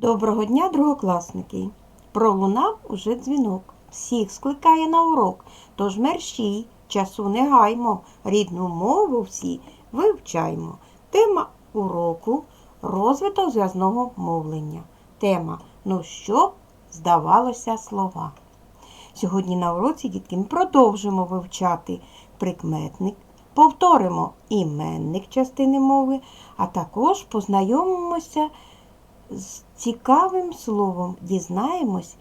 Доброго дня, другокласники! Пролунав уже дзвінок. Всіх скликає на урок. Тож мерщій, часу не гаймо, рідну мову всі вивчаймо. Тема уроку розвиток зв'язного мовлення. Тема Ну що здавалося слова. Сьогодні на уроці, дітки, ми продовжимо вивчати прикметник, повторимо іменник частини мови, а також познайомимося цікавим словом, дізнаємось,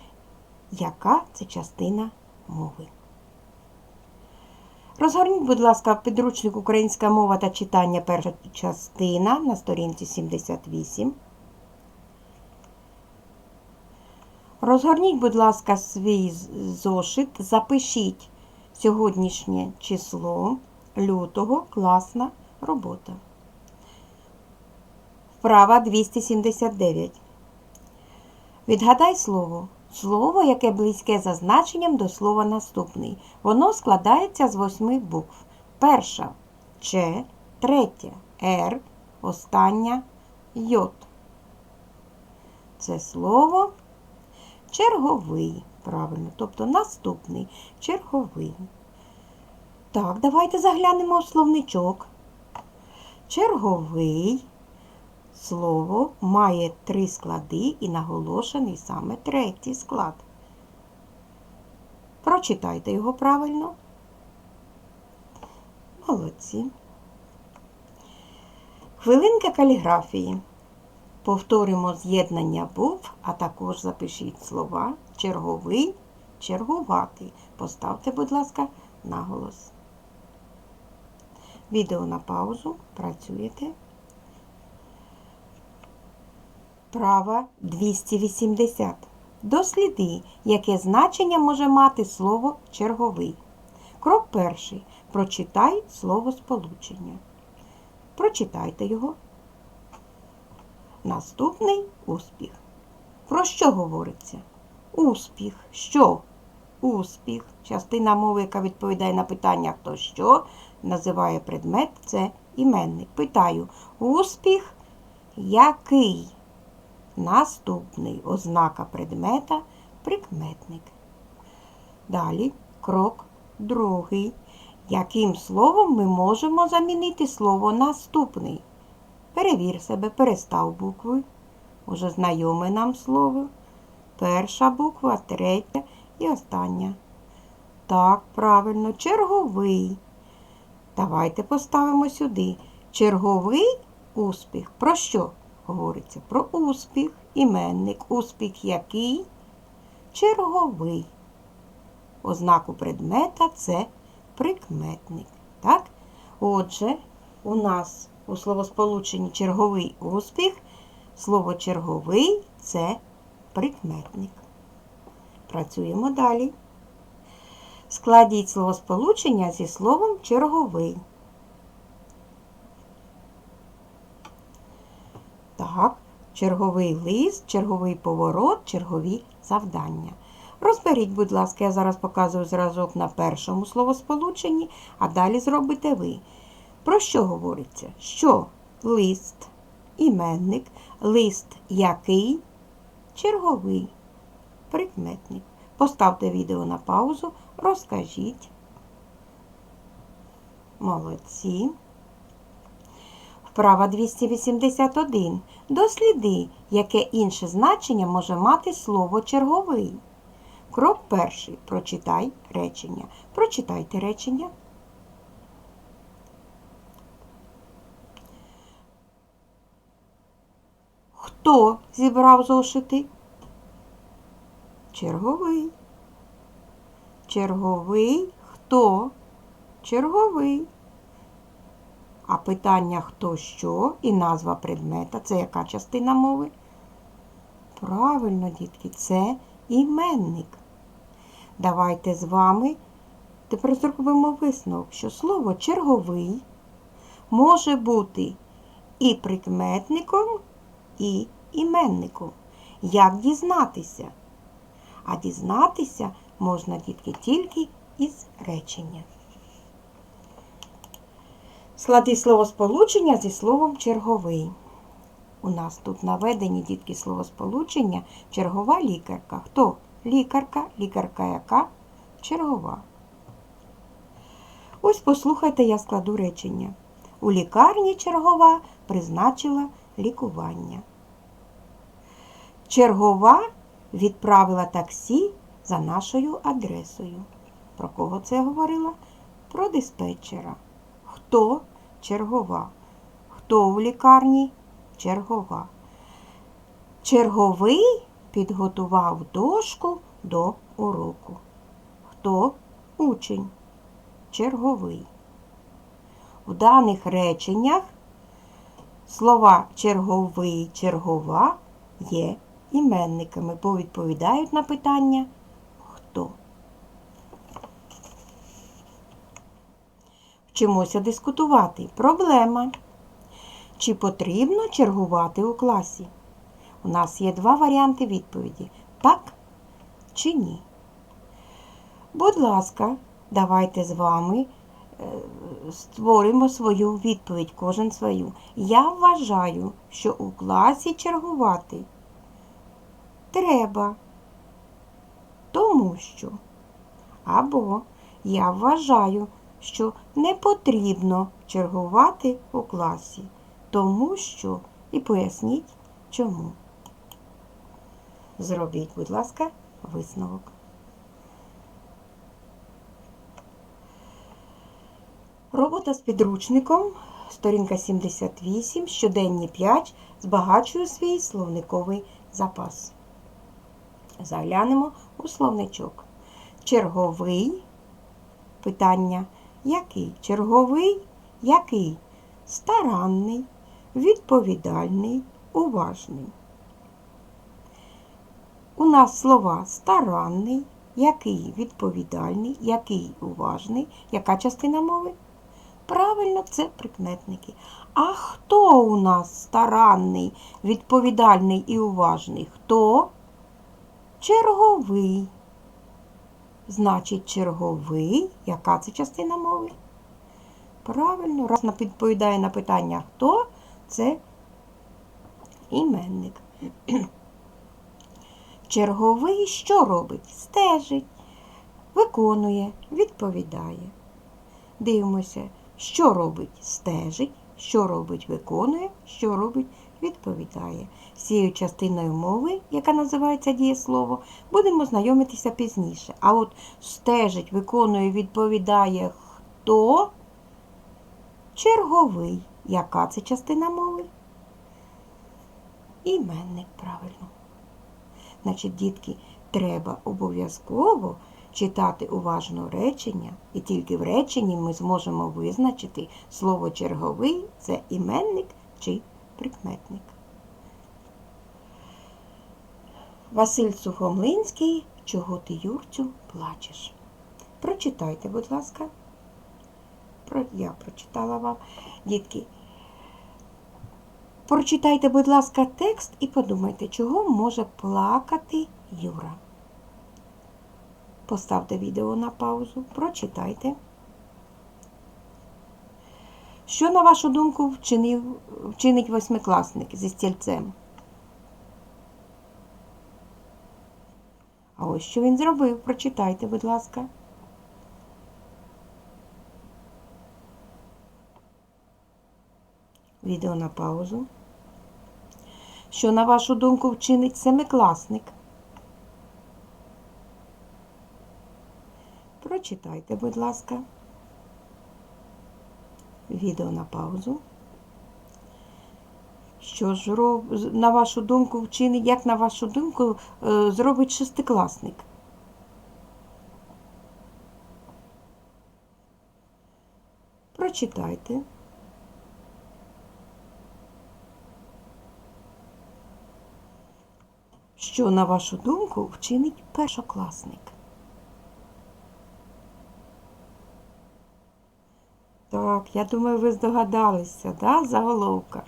яка це частина мови. Розгорніть, будь ласка, підручник Українська мова та читання перша частина на сторінці 78. Розгорніть, будь ласка, свій зошит, запишіть сьогоднішнє число лютого, класна робота. Вправа 279. Відгадай слово. Слово, яке близьке за значенням до слова наступний. Воно складається з восьми букв. Перша Ч, третя Р, остання Йод. Це слово черговий. Правильно, тобто наступний черговий. Так, давайте заглянемо в словничок. Черговий слово має три склади і наголошений саме третій склад. Прочитайте його правильно. Молодці. Хвилинка каліграфії. Повторимо з'єднання букв, а також запишіть слова черговий, чергуватий. Поставте, будь ласка, наголос. Відео на паузу. Працюєте. Права 280. Досліди, яке значення може мати слово черговий. Крок перший. Прочитай слово сполучення. Прочитайте його. Наступний успіх. Про що говориться? Успіх. Що? Успіх. Частина мови, яка відповідає на питання хто що, називає предмет, це іменник. Питаю, успіх який? Наступний ознака предмета прикметник. Далі крок другий. Яким словом ми можемо замінити слово наступний? Перевір себе, перестав букви. Уже знайоме нам слово. Перша буква, третя і остання. Так, правильно, черговий. Давайте поставимо сюди. Черговий успіх. Про що говориться? Про успіх, іменник. Успіх який? Черговий. Ознаку предмета це прикметник. Так? Отже, у нас у словосполученні черговий успіх. Слово черговий це прикметник. Працюємо далі. Складіть словосполучення зі словом черговий. Так, черговий лист, черговий поворот, чергові завдання. Розберіть, будь ласка, я зараз показую зразок на першому словосполученні, а далі зробите ви. Про що говориться? Що лист, іменник, лист який, черговий, прикметник. Поставте відео на паузу, розкажіть. Молодці. Вправа 281. Досліди, яке інше значення може мати слово черговий. Крок перший. Прочитай речення. Прочитайте речення. Хто зібрав зошити? Черговий. Черговий хто? Черговий. А питання хто що і назва предмета це яка частина мови? Правильно, дітки, це іменник. Давайте з вами тепер зробимо висновок, що слово черговий може бути і прикметником, і іменником. Як дізнатися? А дізнатися можна дітки тільки із речення. Склади словосполучення зі словом черговий. У нас тут наведені дітки словосполучення чергова лікарка. Хто? Лікарка, лікарка яка? Чергова. Ось послухайте, я складу речення. У лікарні чергова призначила лікування. Чергова відправила таксі за нашою адресою. Про кого це говорила? Про диспетчера. Хто чергова? Хто у лікарні? Чергова. Черговий підготував дошку до уроку. Хто учень? Черговий. В даних реченнях слова черговий, чергова є іменниками, бо відповідають на питання хто. Вчимося дискутувати. Проблема. Чи потрібно чергувати у класі? У нас є два варіанти відповіді: так чи ні. Будь ласка, давайте з вами е, створимо свою відповідь, кожен свою. Я вважаю, що у класі чергувати треба, тому що. Або я вважаю, що не потрібно чергувати у класі, тому що і поясніть чому. Зробіть, будь ласка, висновок. Робота з підручником, сторінка 78, щоденні 5, збагачую свій словниковий запас. Заглянемо у словничок. Черговий питання. Який? Черговий? Який? Старанний, відповідальний, уважний. У нас слова старанний, який відповідальний, який уважний. Яка частина мови? Правильно, це прикметники. А хто у нас старанний, відповідальний і уважний? Хто? Черговий. Значить, черговий. Яка це частина мови? Правильно, раз відповідає на питання хто, це іменник. Черговий що робить? Стежить, виконує, відповідає. Дивимося, що робить стежить, що робить виконує, що робить відповідає. З цією частиною мови, яка називається дієслово, будемо знайомитися пізніше. А от стежить, виконує, відповідає хто? Черговий. Яка це частина мови? Іменник, правильно. Значить, дітки, треба обов'язково читати уважно речення, і тільки в реченні ми зможемо визначити слово черговий це іменник чи прикметник. Василь Сухомлинський, чого ти, Юрцю, плачеш? Прочитайте, будь ласка. Я прочитала вам. Дітки, прочитайте, будь ласка, текст і подумайте, чого може плакати Юра. Поставте відео на паузу, прочитайте. Що, на вашу думку, вчинив, вчинить восьмикласник зі стільцем? А ось що він зробив, прочитайте, будь ласка. Відео на паузу. Що, на вашу думку, вчинить семикласник? Прочитайте, будь ласка. Відео на паузу. Що ж, на вашу думку, вчинить, як на вашу думку, е, зробить шестикласник? Прочитайте. Що, на вашу думку, вчинить першокласник? Так, я думаю, ви здогадалися, да, заголовка.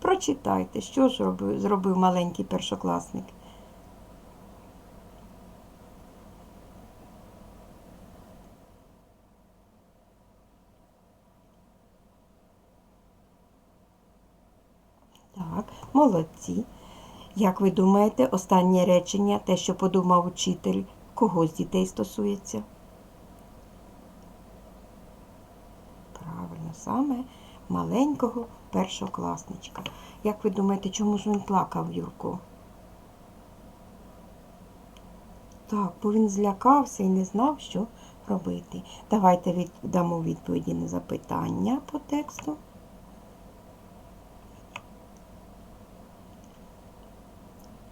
Прочитайте, що ж робив, зробив маленький першокласник. Так, Молодці. Як ви думаєте, останнє речення, те, що подумав учитель, кого з дітей стосується? Правильно, саме маленького першокласничка. Як ви думаєте, чому ж він плакав, Юрко? Так, бо він злякався і не знав, що робити. Давайте від- дамо відповіді на запитання по тексту.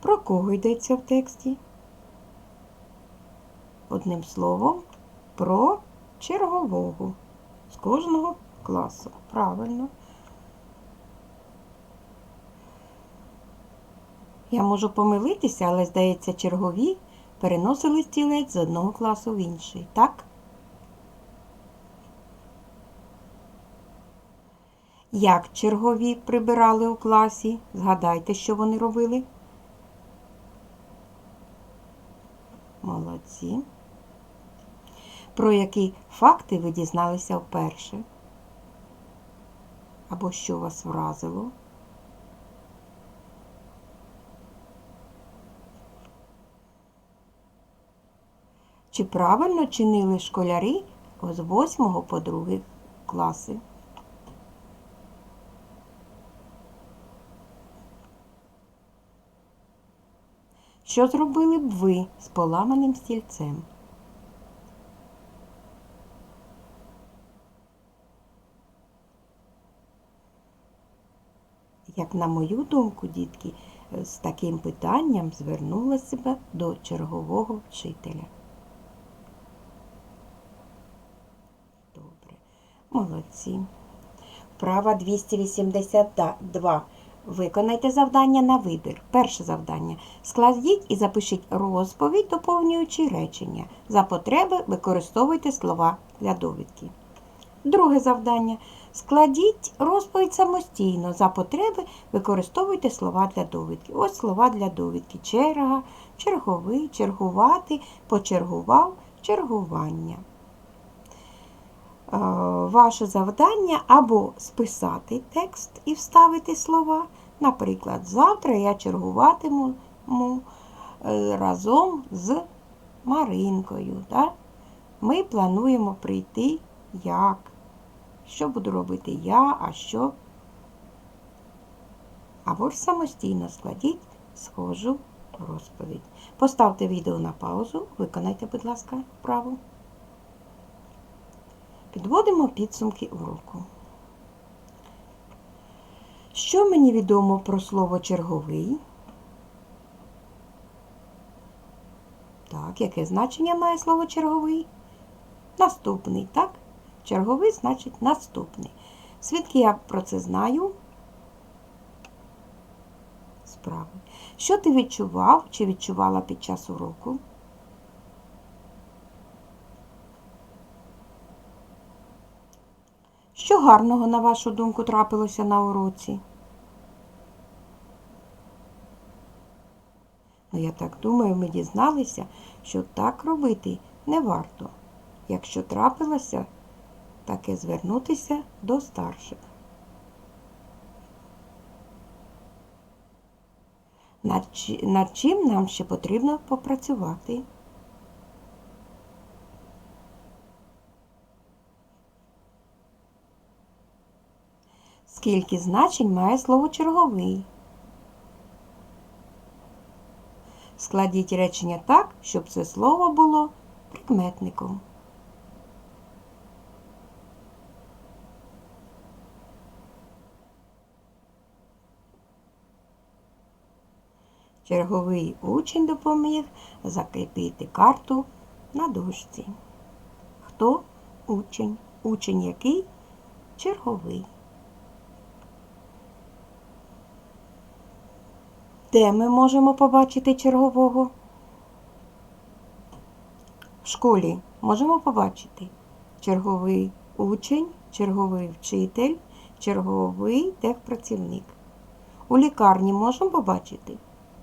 Про кого йдеться в тексті? Одним словом, про чергового з кожного класу. Правильно. Я можу помилитися, але, здається, чергові переносили стілець з одного класу в інший, так? Як чергові прибирали у класі? Згадайте, що вони робили? Молодці. Про які факти ви дізналися вперше? Або що вас вразило? Чи правильно чинили школярі з 8 по 2 класи? Що зробили б ви з поламаним стільцем? Як на мою думку, дітки, е, з таким питанням звернулася себе до чергового вчителя. Добре, молодці. Вправа 282. Виконайте завдання на вибір. Перше завдання. Складіть і запишіть розповідь, доповнюючи речення. За потреби використовуйте слова для довідки. Друге завдання. Складіть розповідь самостійно. За потреби використовуйте слова для довідки. Ось слова для довідки. Черга, черговий, чергувати, почергував, чергування. Е, Ваше завдання або списати текст і вставити слова. Наприклад, завтра я чергуватиму е, разом з Маринкою. Ми плануємо прийти як. Що буду робити я, а що? Або ж самостійно складіть схожу розповідь. Поставте відео на паузу, виконайте, будь ласка, вправу. Підводимо підсумки уроку. Що мені відомо про слово черговий? Так, яке значення має слово черговий? Наступний, так? Черговий значить наступний. Звідки я про це знаю? Справи. Що ти відчував чи відчувала під час уроку? Що гарного, на вашу думку, трапилося на уроці? Ну, я так думаю, ми дізналися, що так робити не варто. Якщо трапилося, таке звернутися до старших. Над чим нам ще потрібно попрацювати? Скільки значень має слово черговий? Складіть речення так, щоб це слово було прикметником. Черговий учень допоміг закріпити карту на дошці. Хто учень? Учень який? Черговий. Де ми можемо побачити чергового? В школі можемо побачити черговий учень, черговий вчитель, черговий техпрацівник. У лікарні можемо побачити?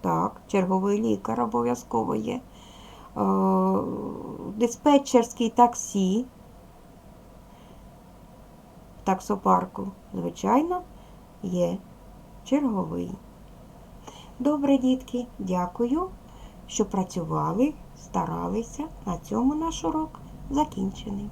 Так, черговий лікар обов'язково є. Е, Диспетчерський таксі. В таксопарку, звичайно, є черговий. Добре, дітки, дякую, що працювали, старалися. На цьому наш урок закінчений.